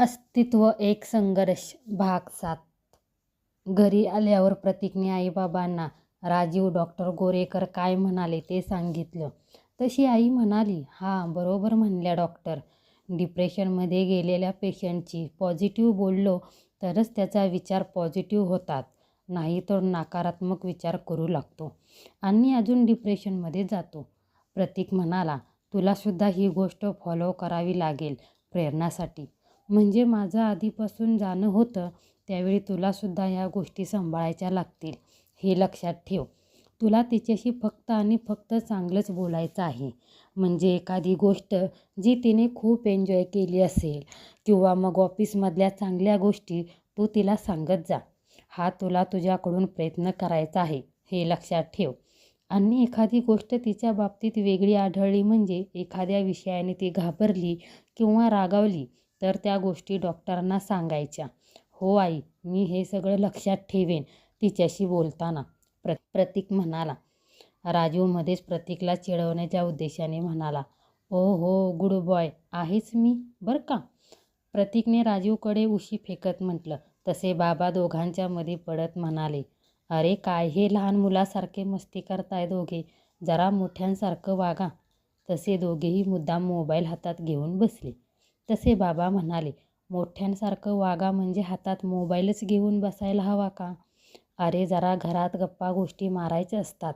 अस्तित्व एक संघर्ष. भाग सात. घरी आल्यावर प्रतीकने आईबाबांना राजीव डॉक्टर गोरेकर काय म्हणाले ते सांगितलं. तशी आई म्हणाली हां बरोबर म्हणल्या डॉक्टर. डिप्रेशनमध्ये गेलेल्या पेशंटची पॉझिटिव्ह बोललो तरच त्याचा विचार पॉझिटिव्ह होतात. नाही तर नकारात्मक विचार करू लागतो. आणि अजून डिप्रेशनमध्ये जातो. प्रतीक म्हणाला तुलासुद्धा ही गोष्ट फॉलो करावी लागेल प्रेरणासाठी म्हणजे माझं आधीपासून जाणं होतं त्यावेळी तुलासुद्धा ह्या गोष्टी सांभाळायच्या लागतील हे लक्षात ठेव. तुला तिच्याशी फक्त आणि फक्त चांगलंच बोलायचं आहे. म्हणजे एखादी गोष्ट जी तिने खूप एन्जॉय केली असेल किंवा मग ऑफिसमधल्या चांगल्या गोष्टी तू तिला सांगत जा. हा तुला तुझ्याकडून प्रयत्न करायचा आहे हे लक्षात ठेव. आणि एखादी गोष्ट तिच्या बाबतीत वेगळी आढळली म्हणजे एखाद्या विषयाने ती घाबरली किंवा रागावली तर त्या गोष्टी डॉक्टरांना सांगायच्या हो आई मी हे सगळं लक्षात ठेवेन तिच्याशी बोलताना प्र प्रतीक म्हणाला. राजीव मध्येच प्रतीकला चिडवण्याच्या उद्देशाने म्हणाला ओ हो गुड बॉय आहेच मी बरं का? प्रतीकने राजीवकडे उशी फेकत म्हटलं. तसे बाबा दोघांच्या मध्ये पडत म्हणाले अरे काय हे लहान मुलासारखे मस्ती करताय दोघे? जरा मोठ्यांसारखं वागा. तसे दोघेही मुद्दाम मोबाईल हातात घेऊन बसले. तसे बाबा म्हणाले मोठ्यांसारखं वागा म्हणजे हातात मोबाईलच घेऊन बसायला हवा का? अरे जरा घरात गप्पा गोष्टी मारायच्या असतात.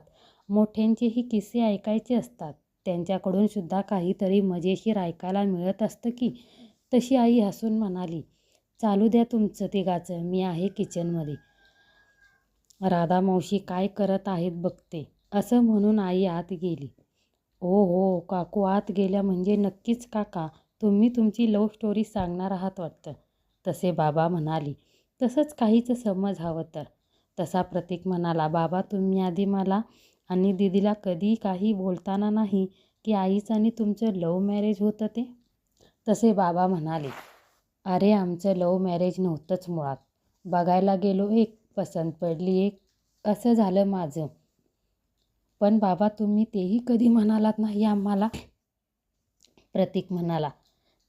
मोठ्यांचेही किस्से ऐकायचे असतात. त्यांच्याकडून सुद्धा काहीतरी मजेशीर ऐकायला मिळत असतं की? तशी आई हसून म्हणाली चालू द्या तुमचं तिघाचं. मी आहे किचनमध्ये. राधा मावशी काय करत आहेत बघते. असं म्हणून आई आत गेली. ओ हो काकू आत गेल्या म्हणजे नक्कीच काका. तुम्ही तुमची लव्ह स्टोरी सांगणार आहात वाटतं. तसे बाबा म्हणाली. तसंच काहीच समज हवं तर. तसा प्रतीक म्हणाला बाबा तुम्ही आधी मला आणि दीदीला कधी काही बोलताना नाही की आईचं आणि तुमचं लव्ह मॅरेज होतं ते? तसे बाबा म्हणाले अरे आमचं लव्ह मॅरेज नव्हतंच मुळात. बघायला गेलो एक पसंत पडली एक असं झालं माझं. पण बाबा तुम्ही तेही कधी म्हणालात नाही आम्हाला? प्रतीक म्हणाला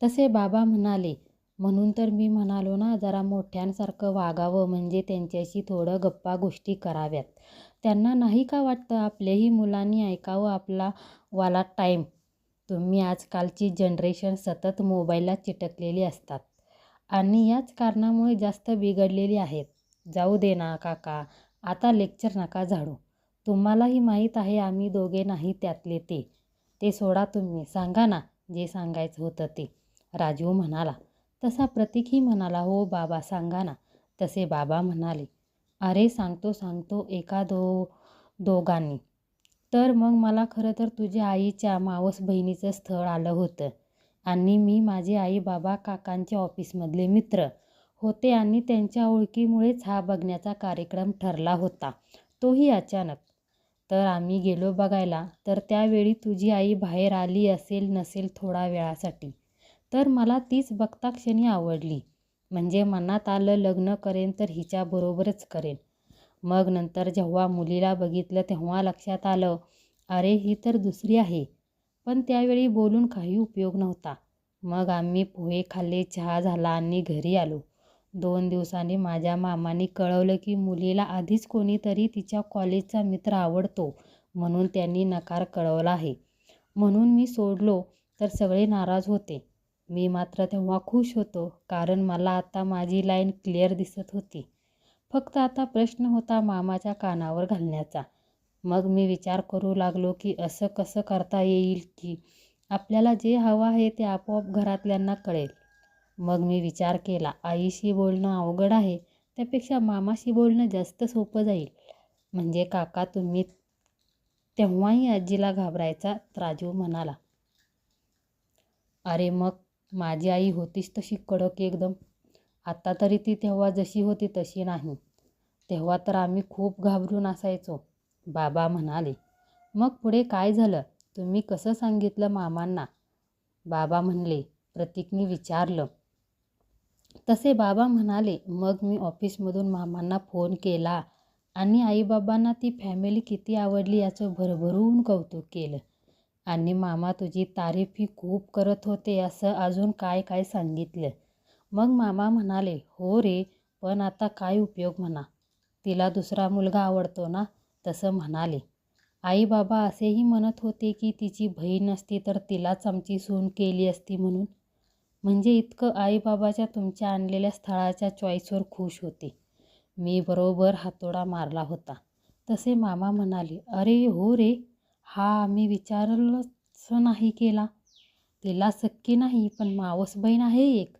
तसे बाबा म्हणाले म्हणून तर मी म्हणालो ना जरा मोठ्यांसारखं वागावं म्हणजे त्यांच्याशी थोडं गप्पा गोष्टी कराव्यात. त्यांना नाही का वाटतं आपल्याही मुलांनी ऐकावं आपला वाला टाईम तुम्ही आजकालची जनरेशन सतत मोबाईलला चिटकलेली असतात आणि याच कारणामुळे जास्त बिघडलेली आहेत. जाऊ दे ना काका आता लेक्चर नका झाडू. तुम्हालाही माहीत आहे आम्ही दोघे नाही त्यातले ते. ते सोडा तुम्ही सांगा ना जे सांगायचं होतं ते. राजीव म्हणाला. तसा प्रतीकही म्हणाला हो बाबा सांगा ना. तसे बाबा म्हणाले. अरे सांगतो सांगतो एका दो दोघांनी. तर मग मला खरं तर तुझ्या आईच्या मावस बहिणीचं स्थळ आलं होतं. आणि मी माझे आई बाबा काकांच्या ऑफिसमधले मित्र होते आणि त्यांच्या ओळखीमुळेच हा बघण्याचा कार्यक्रम ठरला होता. तोही अचानक. तर आम्ही गेलो बघायला. तर त्यावेळी तुझी आई बाहेर आली असेल नसेल थोडा वेळासाठी. तर मला तीच बघता क्षणी आवडली. म्हणजे मनात आलं लग्न करेन तर हिच्याबरोबरच करेन. मग नंतर जेव्हा मुलीला बघितलं तेव्हा लक्षात आलं अरे ही तर दुसरी आहे. पण त्यावेळी बोलून काही उपयोग नव्हता. मग आम्ही पोहे खाल्ले चहा झाला आणि घरी आलो. दोन दिवसांनी माझ्या मामाने कळवलं की मुलीला आधीच कोणीतरी तिच्या कॉलेजचा मित्र आवडतो म्हणून त्यांनी नकार कळवला आहे. म्हणून मी सोडलो तर सगळे नाराज होते. मी मात्र तेव्हा खुश होतो कारण मला आता माझी लाईन क्लिअर दिसत होती. फक्त आता प्रश्न होता मामाच्या कानावर घालण्याचा. मग मी विचार करू लागलो की असं कसं करता येईल की आपल्याला जे हवं आहे ते आपोआप घरातल्यांना कळेल. मग मी विचार केला आईशी बोलणं अवघड आहे त्यापेक्षा मामाशी बोलणं जास्त सोपं जाईल. म्हणजे काका तुम्ही तेव्हाही आजीला घाबरायचा राजू म्हणाला. अरे मग माझी आई होतीच तशी कडक एकदम. आता तरी ती तेव्हा जशी होती तशी नाही. तेव्हा तर आम्ही खूप घाबरून असायचो. बाबा म्हणाले मग पुढे काय झालं? तुम्ही कसं सांगितलं मामांना? बाबा म्हणले प्रतीकने विचारलं. तसे बाबा म्हणाले मग मी ऑफिसमधून मामांना फोन केला आणि आईबाबांना ती फॅमिली किती आवडली याचं भरभरून कौतुक केलं. आणि मामा तुझी तारीफ ही खूप करत होते असं अजून काय काय सांगितलं? मग मामा म्हणाले हो रे पण आता काय उपयोग म्हणा. तिला दुसरा मुलगा आवडतो ना? तसं म्हणाले. आई बाबा असेही म्हणत होते की तिची बहीण असती तर तिलाच आमची सून केली असती म्हणून. म्हणजे इतकं आईबाबाच्या तुमच्या आणलेल्या स्थळाच्या चॉईसवर खुश होते. मी बरोबर हातोडा मारला होता. तसे मामा म्हणाले अरे हो रे हा मी विचारलंच नाही केला. तिला सक्की नाही पण मावस बहीण आहे एक.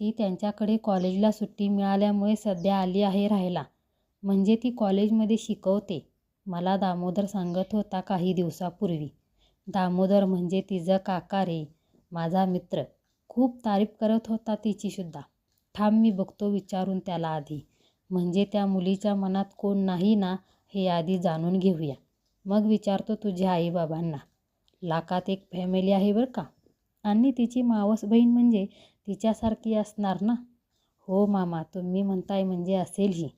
ती त्यांच्याकडे कॉलेजला सुट्टी मिळाल्यामुळे सध्या आली आहे राहायला. म्हणजे ती कॉलेजमध्ये शिकवते. मला दामोदर सांगत होता काही दिवसापूर्वी. दामोदर म्हणजे तिचं काका रे माझा मित्र. खूप तारीफ करत होता तिचीसुद्धा थांब मी बघतो विचारून त्याला आधी. म्हणजे त्या मुलीच्या मनात कोण नाही ना हे आधी जाणून घेऊया. मग विचारतो तुझ्या आईबाबांना. लाखात एक फॅमिली आहे बरं का? आणि तिची मावस बहीण म्हणजे तिच्यासारखी असणार ना? हो मामा तुम्ही म्हणताय म्हणजे असेल ही.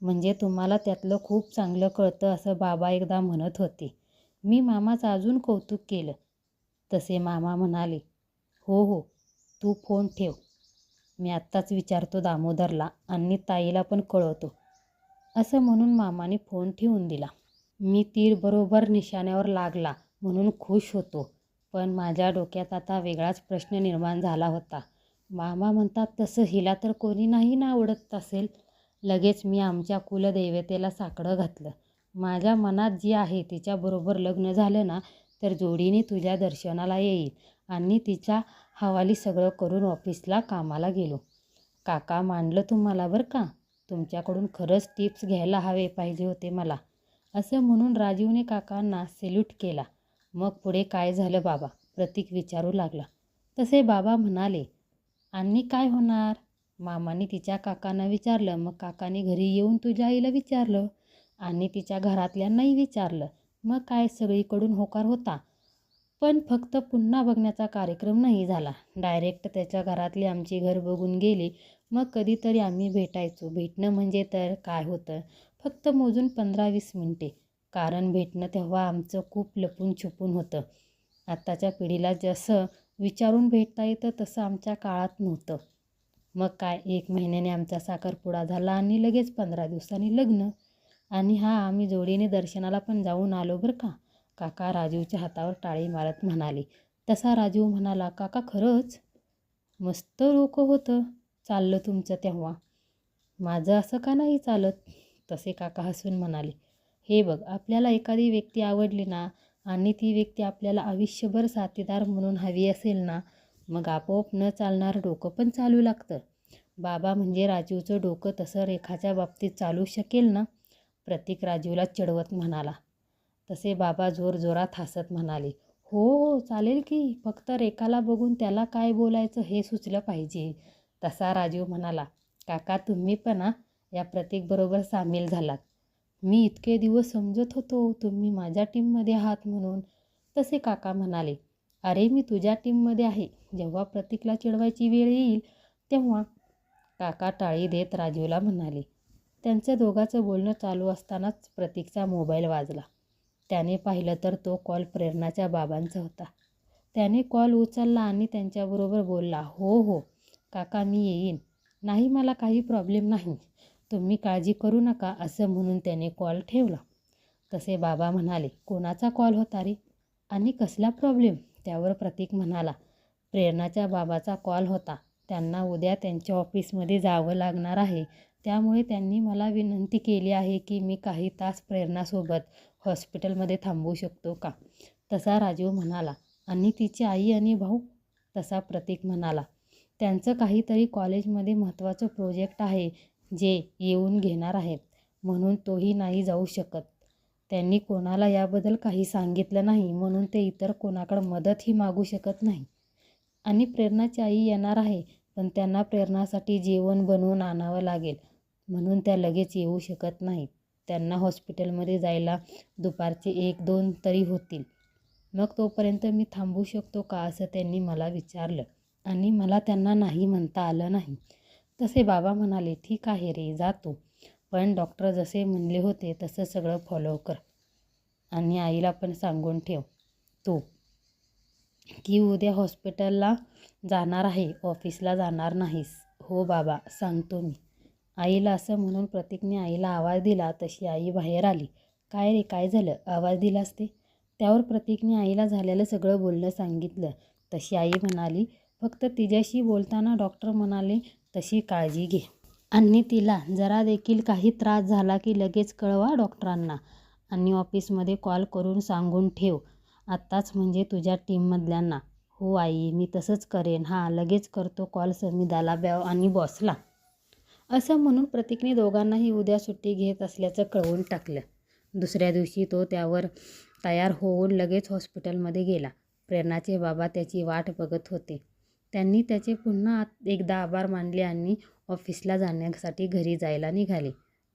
म्हणजे तुम्हाला त्यातलं खूप चांगलं कळतं असं बाबा एकदा म्हणत होते. मी मामाचं अजून कौतुक केलं. तसे मामा म्हणाले हो हो तू फोन ठेव. मी आत्ताच विचारतो दामोदरला आणि ताईला पण कळवतो. असं म्हणून मामाने फोन ठेवून दिला. मी तीर बरोबर निशाण्यावर लागला म्हणून खुश होतो. पण माझ्या डोक्यात आता वेगळाच प्रश्न निर्माण झाला होता. मामा म्हणतात तसं हिला तर कोणी नाही ना आवडत असेल. लगेच मी आमच्या कुलदैवतेला साकडं घातलं. माझ्या मनात जी आहे तिच्याबरोबर लग्न झालं ना तर जोडीने तुझ्या दर्शनाला येईल आणि तिच्या हवाली सगळं करून ऑफिसला कामाला गेलो. काका मांडलं तुम्हाला बरं का? तुमच्याकडून खरंच टिप्स घ्यायला हवे पाहिजे होते मला. असं म्हणून राजीवने काकांना सेल्यूट केला. मग पुढे काय झालं बाबा? प्रतीक विचारू लागला. तसे बाबा म्हणाले आणि काय होणार? मामाने तिच्या काकांना विचारलं. मग काकाने घरी येऊन तुझ्या आईला विचारलं. आणि तिच्या घरातल्यांनाही विचारलं. मग काय सगळीकडून होकार होता? पण फक्त पुन्हा बघण्याचा कार्यक्रम नाही झाला. डायरेक्ट त्याच्या घरातली आमची घर बघून गेली. मग कधीतरी आम्ही भेटायचो. भेटणं म्हणजे तर काय होतं? फक्त मोजून पंधरा वीस मिनटे. कारण भेटणं तेव्हा आमचं खूप लपून छुपून होतं. आत्ताच्या पिढीला जसं विचारून भेटता येतं तसं आमच्या काळात नव्हतं. मग काय एक महिन्याने आमचा साखरपुडा झाला आणि लगेच पंधरा दिवसांनी लग्न. आणि हा आम्ही जोडीने दर्शनाला पण जाऊन आलो बरं का? काका राजूच्या हातावर टाळी मारत म्हणाले. तसा राजू म्हणाला काका खरंच? मस्त लोक होतं. चाललं तुमचं तेव्हा. माझं असं का नाही चालत? तसे काका हसून म्हणाले हे बघ आपल्याला एखादी व्यक्ती आवडली ना आणि ती व्यक्ती आपल्याला आयुष्यभर साथीदार म्हणून हवी असेल ना मग आपोआप न चालणारं डोकं पण चालू लागतं. बाबा म्हणजे राजीवचं डोकं तसं रेखाच्या बाबतीत चालू शकेल ना? प्रतीक राजीवला चिडवत म्हणाला. तसे बाबा जोरजोरात हसत म्हणाले हो हो चालेल की फक्त रेखाला बघून त्याला काय बोलायचं हे सुचलं पाहिजे. तसा राजीव म्हणाला काका तुम्ही पण या प्रतीकबरोबर सामील झालात. मी इतके दिवस समजत होतो तुम्ही माझ्या टीममध्ये आहात म्हणून. तसे काका म्हणाले अरे मी तुझ्या टीममध्ये आहे. जेव्हा प्रतीकला चिडवायची वेळ येईल तेव्हा काका टाळी देत राजूला म्हणाले. त्यांचं दोघांचं बोलणं चालू असतानाच प्रतीकचा मोबाईल वाजला. त्याने पाहिलं तर तो कॉल प्रेरणाच्या बाबांचा होता. त्याने कॉल उचलला आणि त्यांच्याबरोबर बोलला हो हो काका मी येईन. नाही मला काही प्रॉब्लेम नाही. तुम्ही काळजी करू नका असं म्हणून त्याने कॉल ठेवला. तसे बाबा म्हणाले कोणाचा कॉल होता रे? आणि कसला प्रॉब्लेम? त्यावर प्रतीक म्हणाला प्रेरणाच्या बाबाचा कॉल होता. त्यांना उद्या त्यांच्या ऑफिसमध्ये जावं लागणार आहे. त्यामुळे त्यांनी मला विनंती केली आहे की मी काही तास प्रेरणासोबत हॉस्पिटलमध्ये थांबू शकतो का? तसा राजीव म्हणाला आणि तिची आई आणि भाऊ? तसा प्रतीक म्हणाला त्यांचं काहीतरी कॉलेजमध्ये महत्त्वाचं प्रोजेक्ट आहे. जे येऊन घेणार आहेत म्हणून तोही नाही जाऊ शकत. त्यांनी कोणाला याबद्दल काही सांगितलं नाही म्हणून ते इतर कोणाकडं मदतही मागू शकत नाही. आणि प्रेरणाची आई येणार आहे पण त्यांना प्रेरणासाठी जेवण बनवून आणावं लागेल म्हणून त्या लगेच येऊ शकत नाहीत. त्यांना हॉस्पिटलमध्ये जायला दुपारचे एक दोन तरी होतील. मग तोपर्यंत मी थांबू शकतो का असं त्यांनी मला विचारलं. आणि मला त्यांना नाही म्हणता आलं नाही. तसे बाबा म्हणाले ठीक आहे रे जातो पण डॉक्टर जसे म्हणले होते तसं सगळं फॉलो कर आणि आईला पण सांगून ठेव. तू की उद्या हॉस्पिटलला जाणार आहे ऑफिसला जाणार नाहीस? हो बाबा सांगतो मी. आईला असं म्हणून प्रतीकने आईला आवाज दिला तशी आई बाहेर आली. काय रे काय झालं? आवाज दिलास ते? त्यावर प्रतीकने आईला झालेलं सगळं बोलणं सांगितलं. तशी आई म्हणाली फक्त तिच्याशी बोलताना डॉक्टर म्हणाले तशी काळजी घे. आणि तिला जरा देखील काही त्रास झाला की लगेच कळवा डॉक्टरांना. आणि ऑफिसमध्ये कॉल करून सांगून ठेव. आत्ताच म्हणजे तुझ्या टीममधल्यांना. हो आई मी तसंच करेन. हां लगेच करतो कॉल समिदाला बॅव आणि बॉसला. असं म्हणून प्रतीकने दोघांनाही उद्या सुट्टी घेत असल्याचं कळवून टाकलं. दुसऱ्या दिवशी तो त्यावर तयार होऊन लगेच हॉस्पिटलमध्ये गेला. प्रेरणाचे बाबा त्याची वाट बघत होते. त्यांनी त्याचे पुन्हा एकदा आभार मानले आणि ऑफिसला जाण्यासाठी घरी जायला निघाले.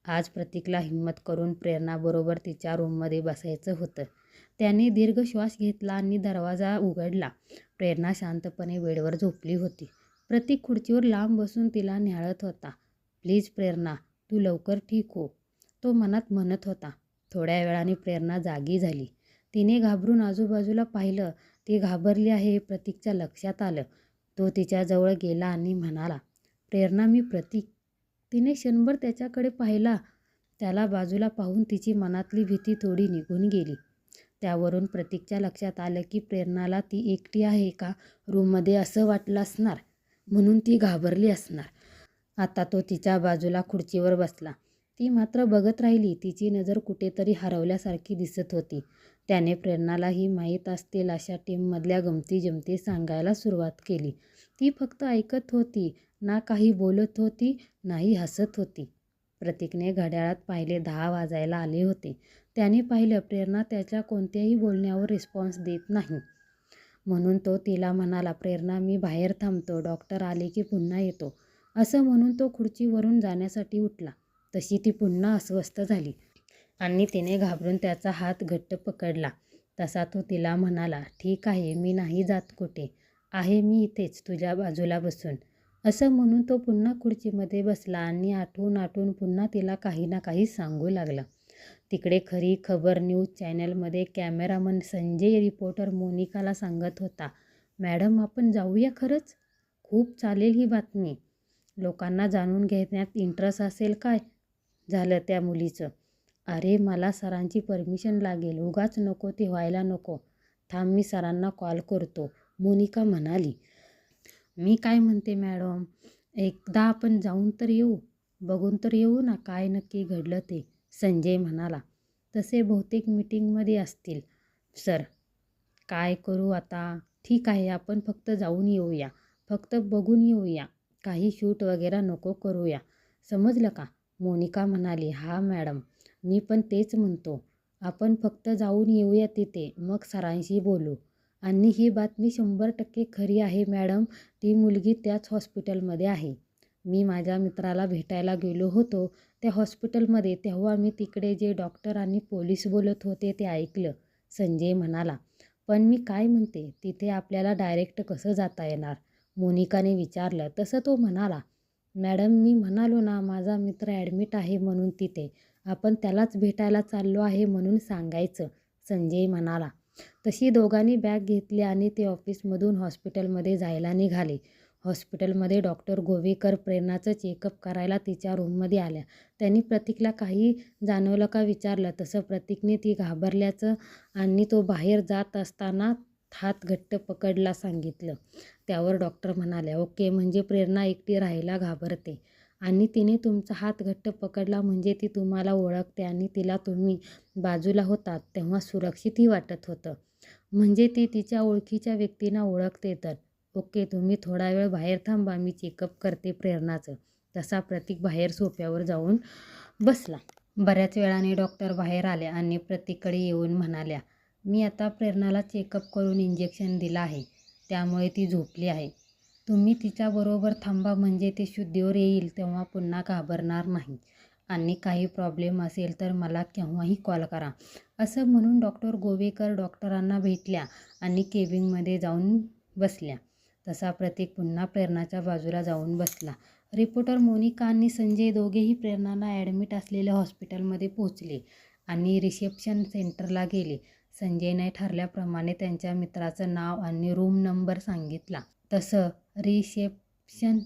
आज प्रतीकला हिंमत करून प्रेरणाबरोबर तिच्या रूममध्ये बसायचं होतं. त्याने दीर्घ श्वास घेतला आणि दरवाजा उघडला. प्रेरणा शांतपणे बेडवर झोपली होती. प्रतीक खुर्चीवर लांब बसून तिला न्याळत होता. प्लीज प्रेरणा तू लवकर ठीक हो तो मनात म्हणत होता. थोड्या वेळाने प्रेरणा जागी झाली. तिने घाबरून आजूबाजूला पाहिलं. ती घाबरली आहे हे प्रतीकच्या लक्षात आलं. तो तिच्याजवळ गेला आणि म्हणाला प्रेरणा मी प्रतीक. तिने क्षणभर त्याच्याकडे पाहिला. त्याला बाजूला पाहून तिची मनातली भीती थोडी निघून गेली. त्यावरून प्रतीकच्या लक्षात आलं की प्रेरणाला ती एकटी आहे का? रूममध्ये असं वाटलं असणार? म्हणून ती घाबरली असणार? आता तो तिच्या बाजूला खुर्चीवर बसला. ती मात्र बघत राहिली. तिची नजर कुठेतरी हरवल्यासारखी दिसत होती. त्याने प्रेरणालाही माहीत असतील अशा टीममधल्या गमती जमती सांगायला सुरुवात केली. ती फक्त ऐकत होती ना काही बोलत होती नाही हसत होती. प्रतीकने घड्याळात पाहिले दहा वाजायला आले होते. त्याने पाहिलं प्रेरणा त्याच्या कोणत्याही बोलण्यावर रिस्पॉन्स देत नाही. म्हणून तो तिला म्हणाला प्रेरणा मी बाहेर थांबतो. डॉक्टर आले की पुन्हा येतो. असं म्हणून तो खुर्चीवरून जाण्यासाठी उठला. तशी ती पुन्हा अस्वस्थ झाली. आणि तिने घाबरून त्याचा हात घट्ट पकडला. तसा तो तिला म्हणाला ठीक आहे मी नाही जात कुठे. आहे मी इथेच तुझ्या बाजूला बसून. असं म्हणून तो पुन्हा खुर्चीमध्ये बसला आणि आठवून आठवून पुन्हा तिला काही ना काही सांगू लागला. तिकडे खरी खबर न्यूज चॅनलमध्ये कॅमेरामन संजय रिपोर्टर मोनिकाला सांगत होता मॅडम आपण जाऊया खरंच? खूप चालेल ही बातमी. लोकांना जाणून घेण्यात इंटरेस्ट असेल काय? झालं त्या मुलीचं. अरे मला सरांची परमिशन लागेल. उगाच नको ते व्हायला नको. थांब मी सरांना कॉल करतो. मोनिका म्हणाली. मी काय म्हणते मॅडम? एकदा आपण जाऊन तर येऊ. बघून तर येऊ ना काय नक्की घडलं ते. संजय म्हणाला. तसे बहुतेक मीटिंगमध्ये असतील. सर काय करू आता? ठीक आहे आपण फक्त जाऊन येऊया. फक्त बघून येऊया. काही शूट वगैरे नको करूया. समजलं का? मोनिका म्हणाली. हा मॅडम. मी पण तेच म्हणतो. आपण फक्त जाऊन येऊया तिथे. मग सरांशी बोलू. आणि ही बातमी शंभर टक्के खरी आहे मॅडम. ती मुलगी त्याच हॉस्पिटलमध्ये आहे. मी माझ्या मित्राला भेटायला गेलो होतो. त्या हॉस्पिटलमध्ये तेव्हा मी तिकडे जे डॉक्टर आणि पोलीस बोलत होते ते ऐकलं. संजय म्हणाला पण मी काय म्हणते? तिथे आपल्याला डायरेक्ट कसं जाता येणार? मोनिकाने विचारलं. तसं तो म्हणाला मॅडम मी म्हणालो ना माझा मित्र ॲडमिट आहे म्हणून तिथे. आपण त्यालाच भेटायला चाललो आहे म्हणून सांगायचं संजय म्हणाला. तशी दोघांनी बॅग घेतली आणि ते ऑफिसमधून हॉस्पिटलमध्ये जायला निघाले. हॉस्पिटलमध्ये डॉक्टर गोवेकर प्रेरणाचं चेकअप करायला तिच्या रूममध्ये आल्या. त्यांनी प्रतीकला काही जाणवलं का विचारलं. तसं प्रतीकने ती घाबरल्याचं आणि तो बाहेर जात असताना हात घट्ट पकडला सांगितलं. त्यावर डॉक्टर म्हणाल्या ओके म्हणजे प्रेरणा एकटी राहायला घाबरते. आणि तिने तुमचा हात घट्ट पकडला म्हणजे ती तुम्हाला ओळखते आणि तिला तुम्ही बाजूला होतात तेव्हा सुरक्षितही वाटत होतं. म्हणजे ती तिच्या ओळखीच्या व्यक्तींना ओळखते तर. ओके तुम्ही थोडा वेळ बाहेर थांबा मी चेकअप करते प्रेरणाचं. तसा प्रतीक बाहेर सोफ्यावर जाऊन बसला. बऱ्याच वेळाने डॉक्टर बाहेर आल्या आणि प्रतीककडे येऊन म्हणाल्या मी आता प्रेरणाला चेकअप करून इंजेक्शन दिलं आहे. त्यामुळे ती झोपली आहे. तुम्ही तिच्याबरोबर थांबा म्हणजे ते शुद्धीवर येईल तेव्हा पुन्हा घाबरणार नाही. आणि काही प्रॉब्लेम असेल तर मला केव्हाही कॉल करा. असं म्हणून डॉक्टर गोवेकर डॉक्टरांना भेटल्या आणि केबिनमध्ये जाऊन बसल्या. तसा प्रतीक पुन्हा प्रेरणाच्या बाजूला जाऊन बसला. रिपोर्टर मोनिका आणि संजय दोघेही प्रेरणाला ॲडमिट असलेल्या हॉस्पिटलमध्ये पोहोचले आणि रिसेप्शन सेंटरला गेले. संजयने ठरल्याप्रमाणे त्यांच्या मित्राचं नाव आणि रूम नंबर सांगितला. तसं रिसेप्शन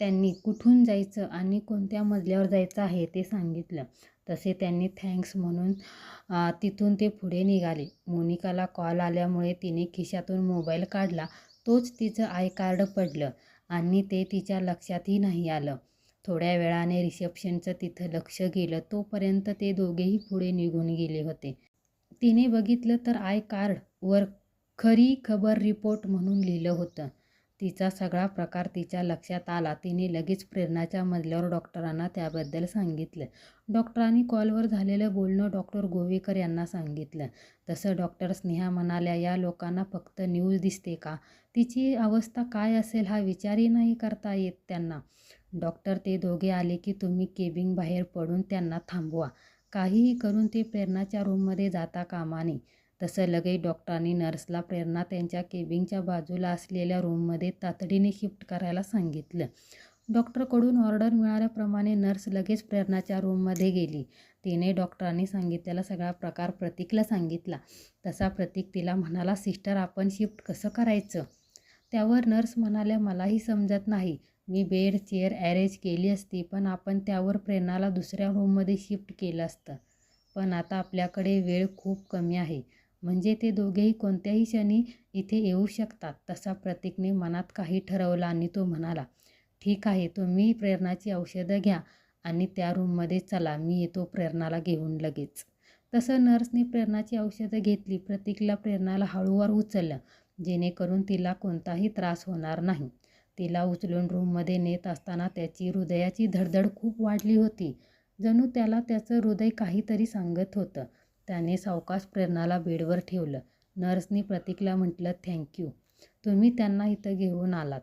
त्यांनी कुठून जायचं आणि कोणत्या मजल्यावर जायचं आहे ते सांगितलं. तसे त्यांनी थँक्स म्हणून तिथून ते पुढे निघाले. मोनिकाला कॉल आल्यामुळे तिने खिशातून मोबाईल काढला. तोच तिचं आय कार्ड पडलं आणि ते तिच्या लक्षातही नाही आलं. थोड्या वेळाने रिसेप्शनचं तिथं लक्ष गेलं. तोपर्यंत ते दोघेही पुढे निघून गेले होते. तिने बघितलं तर आय कार्डवर खरी खबर रिपोर्ट म्हणून लिहिलं होतं. तिचा सगळा प्रकार तिच्या लक्षात आला. तिने लगेच प्रेरणाच्या मजल्यावर डॉक्टरांना त्याबद्दल सांगितलं. डॉक्टरांनी कॉलवर झालेलं बोलणं डॉक्टर गोवेकर यांना सांगितलं. तसं डॉक्टर स्नेहा म्हणाल्या या लोकांना फक्त न्यूज दिसते का? तिची अवस्था काय असेल हा विचारही नाही करता येत त्यांना डॉक्टर ते दोघे आले की तुम्ही केबिन बाहेर पडून त्यांना थांबवा. काहीही करून ते प्रेरणाच्या रूममध्ये जाता कामा नये. तसं लगेच डॉक्टरांनी नर्सला प्रेरणा त्यांच्या केबिनच्या बाजूला असलेल्या रूममध्ये तातडीने शिफ्ट करायला सांगितलं. डॉक्टरकडून ऑर्डर मिळाल्याप्रमाणे नर्स लगेच प्रेरणाच्या रूममध्ये गेली. तिने डॉक्टरांनी सांगितलेला सगळा प्रकार प्रतीकला सांगितला. तसा प्रतीक तिला म्हणाला सिस्टर आपण शिफ्ट कसं करायचं? त्यावर नर्स म्हणाल्या मलाही समजत नाही. मी बेड चेअर ॲरेंज केली असती पण आपण त्यावर प्रेरणाला दुसऱ्या रूममध्ये शिफ्ट केलं असतं. पण आता आपल्याकडे वेळ खूप कमी आहे. म्हणजे ते दोघेही कोणत्याही क्षणी इथे येऊ शकतात तसा प्रतीकने मनात काही ठरवलं आणि तो म्हणाला ठीक आहे तुम्ही प्रेरणाची औषधं घ्या आणि त्या रूममध्ये चला मी येतो प्रेरणाला घेऊन लगेच. तसं नर्सने प्रेरणाची औषधं घेतली प्रतीकला प्रेरणाला हळूवार उचललं जेणेकरून तिला कोणताही त्रास होणार नाही. तिला उचलून रूममध्ये नेत असताना त्याची हृदयाची धडधड खूप वाढली होती. जणू त्याला त्याचं हृदय काहीतरी सांगत होतं. त्याने सावकाश प्रेरणाला बेडवर ठेवलं. नर्सने प्रतीकला म्हटलं थँक्यू तुम्ही त्यांना इथं घेऊन आलात.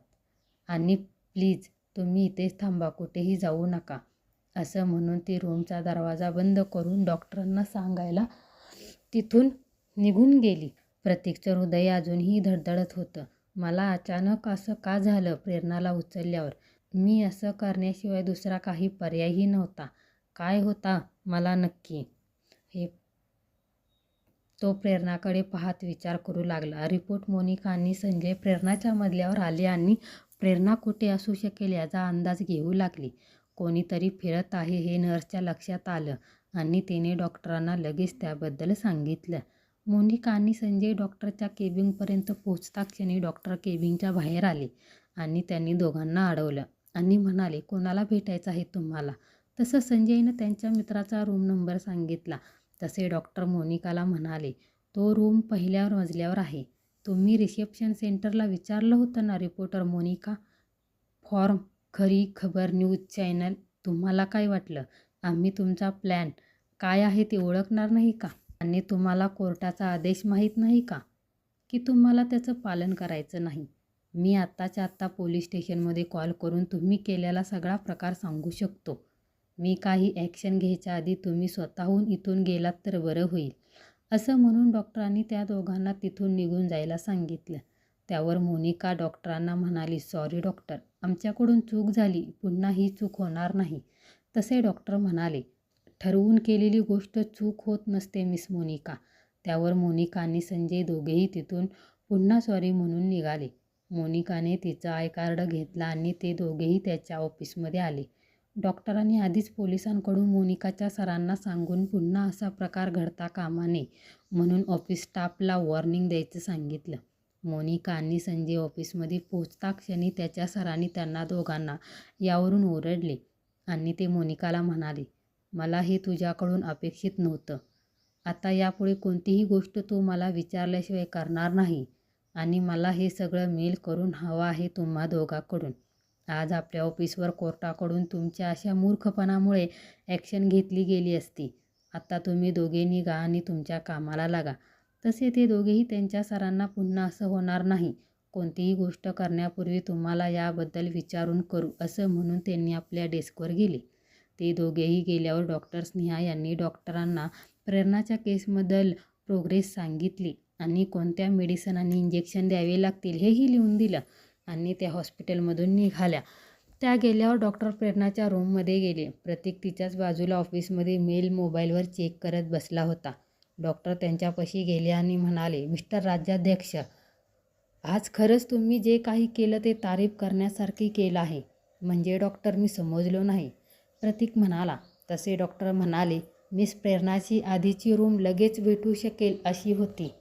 आणि प्लीज तुम्ही इथेच थांबा. कुठेही जाऊ नका. असं म्हणून ती रूमचा दरवाजा बंद करून डॉक्टरांना सांगायला तिथून निघून गेली. प्रतीकचं हृदय अजूनही धडधडत होतं. मला अचानक असं का झालं? प्रेरणाला उचलल्यावर. मी असं करण्याशिवाय दुसरा काही पर्यायही नव्हता. काय होता? मला नक्की. हे तो प्रेरणाकडे पाहत विचार करू लागला. रिपोर्ट मोनिका आणि संजय प्रेरणाच्या मजल्यावर आले आणि प्रेरणा कुठे असू शकेल याचा अंदाज घेऊ लागली. कोणीतरी फिरत आहे हे नर्सच्या लक्षात आलं आणि तिने डॉक्टरांना लगेच त्याबद्दल सांगितलं. मोनिका आणि संजय डॉक्टरच्या केबिनपर्यंत पोहोचता क्षणी डॉक्टर केबिनच्या बाहेर आले आणि त्यांनी दोघांना अडवलं आणि म्हणाले कोणाला भेटायचं आहे तुम्हाला? तसं संजयनं त्यांच्या मित्राचा रूम नंबर सांगितला तसे डॉक्टर मोनिकाला म्हणाले तो रूम पहिल्या मजल्यावर आहे. तुम्ही रिसेप्शन सेंटरला विचारलं होतं ना रिपोर्टर मोनिका? फॉर्म खरी खबर न्यूज चॅनल तुम्हाला काय वाटलं? आम्ही तुमचा प्लॅन काय आहे ते ओळखणार नाही का? आणि तुम्हाला कोर्टाचा आदेश माहीत नाही का? की तुम्हाला त्याचं पालन करायचं नाही? मी आत्ताच्या आत्ता पोलीस स्टेशनमध्ये कॉल करून तुम्ही केलेला सगळा प्रकार सांगू शकतो. मी काही ॲक्शन घ्यायच्या आधी तुम्ही स्वतःहून इथून गेलात तर बरं होईल. असं म्हणून डॉक्टरांनी त्या दोघांना तिथून निघून जायला सांगितलं. त्यावर मोनिका डॉक्टरांना म्हणाली सॉरी डॉक्टर आमच्याकडून चूक झाली. पुन्हा ही चूक होणार नाही. तसे डॉक्टर म्हणाले ठरवून केलेली गोष्ट चूक होत नसते मिस मोनिका. त्यावर मोनिका आणि संजय दोघेही तिथून पुन्हा सॉरी म्हणून निघाले. मोनिकाने तिचं आय कार्ड घेतला आणि ते दोघेही त्याच्या ऑफिसमध्ये आले. डॉक्टरांनी आधीच पोलिसांकडून मोनिकाच्या सरांना सांगून पुन्हा असा प्रकार घडता कामा नये म्हणून ऑफिस स्टाफला वॉर्निंग द्यायचं सांगितलं. मोनिका आणि संजय ऑफिसमध्ये पोचता क्षणी त्याच्या सरांनी त्यांना दोघांना यावरून ओरडले आणि ते मोनिकाला म्हणाले मला हे तुझ्याकडून अपेक्षित नव्हतं. आता यापुढे कोणतीही गोष्ट तू मला विचारल्याशिवाय करणार नाही आणि मला हे सगळं मेल करून हवं आहे तुम्हा दोघांकडून. आज आपल्या ऑफिसवर कोर्टाकडून तुमच्या अशा मूर्खपणामुळे ॲक्शन घेतली गेली असती. आत्ता तुम्ही दोघे निघा आणि तुमच्या कामाला लागा. तसे ते दोघेही त्यांच्या सरांना पुन्हा असं होणार नाही. कोणतीही गोष्ट करण्यापूर्वी तुम्हाला याबद्दल विचारून करू असं म्हणून त्यांनी आपल्या डेस्कवर गेले. ते दोघेही गेल्यावर डॉक्टर स्नेहा यांनी डॉक्टरांना प्रेरणाच्या केसबद्दल प्रोग्रेस सांगितली आणि कोणत्या मेडिसन आणि इंजेक्शन द्यावे लागतील हेही लिहून दिलं. आणि त्या हॉस्पिटलमधून निघाल्या. त्या गेल्यावर डॉक्टर प्रेरणाच्या रूममध्ये गेले. प्रतीक तिच्याच बाजूला ऑफिसमध्ये मेल मोबाईलवर चेक करत बसला होता. डॉक्टर त्यांच्यापाशी गेले आणि म्हणाले मिस्टर राज्याध्यक्ष आज खरंच तुम्ही जे काही केलं ते तारीफ करण्यासारखे केलं आहे. म्हणजे डॉक्टर मी समजलो नाही. प्रतीक म्हणाला तसे डॉक्टर म्हणाले मिस प्रेरणाची आधीची रूम लगेच भेटू शकेल अशी होती.